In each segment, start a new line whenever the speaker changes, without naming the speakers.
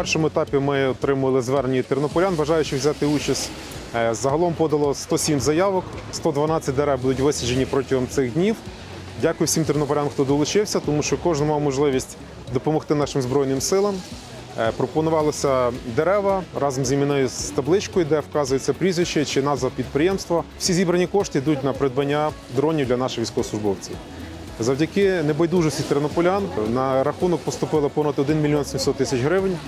першому етапі ми отримали звернення тернополян, бажаючих взяти участь. Е, Загалом подало 107 заявок, 112 дерев будуть висаджені протягом цих днів. Дякую всім тернополянам, хто долучився, тому що кожен мав можливість допомогти нашим збройним силам. Е, Пропонувалося дерева разом з іменною з табличкою, де вказується прізвище чи назва підприємства. Всі зібрані кошти йдуть на придбання дронів для наших військовослужбовців. Завдяки небайдужості тернополян на рахунок поступило понад 1 мільйон 700 тисяч гривень.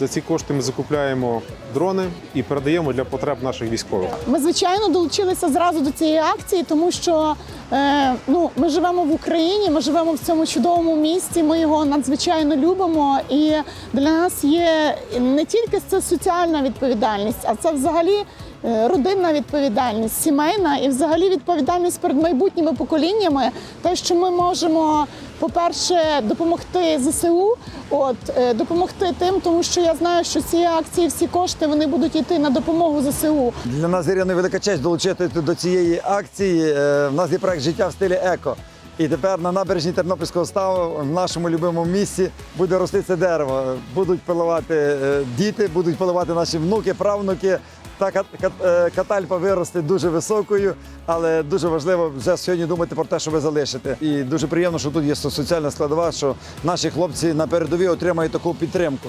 За ці кошти ми закупляємо дрони і передаємо для потреб наших військових.
Ми звичайно долучилися зразу до цієї акції, тому що е, ну, ми живемо в Україні, ми живемо в цьому чудовому місті. Ми його надзвичайно любимо. І для нас є не тільки це соціальна відповідальність, а це взагалі. Е, Родинна відповідальність, сімейна і взагалі відповідальність перед майбутніми поколіннями. Те, що ми можемо, по-перше, допомогти ЗСУ, от е, допомогти тим, тому що я знаю, що ці акції, всі кошти вони будуть йти на допомогу ЗСУ.
Для нас з Іриною велика честь долучити до цієї акції. Е, В нас є проект життя в стилі еко. І тепер на набережні Тернопільського ставу в нашому любимому місці буде рости це дерево. Будуть поливати е, діти, будуть поливати наші внуки, правнуки. Та е, катальпа виросте дуже високою, але дуже важливо вже сьогодні думати про те, що ви залишите. І дуже приємно, що тут є соціальна складова, що наші хлопці на передовій отримають таку підтримку.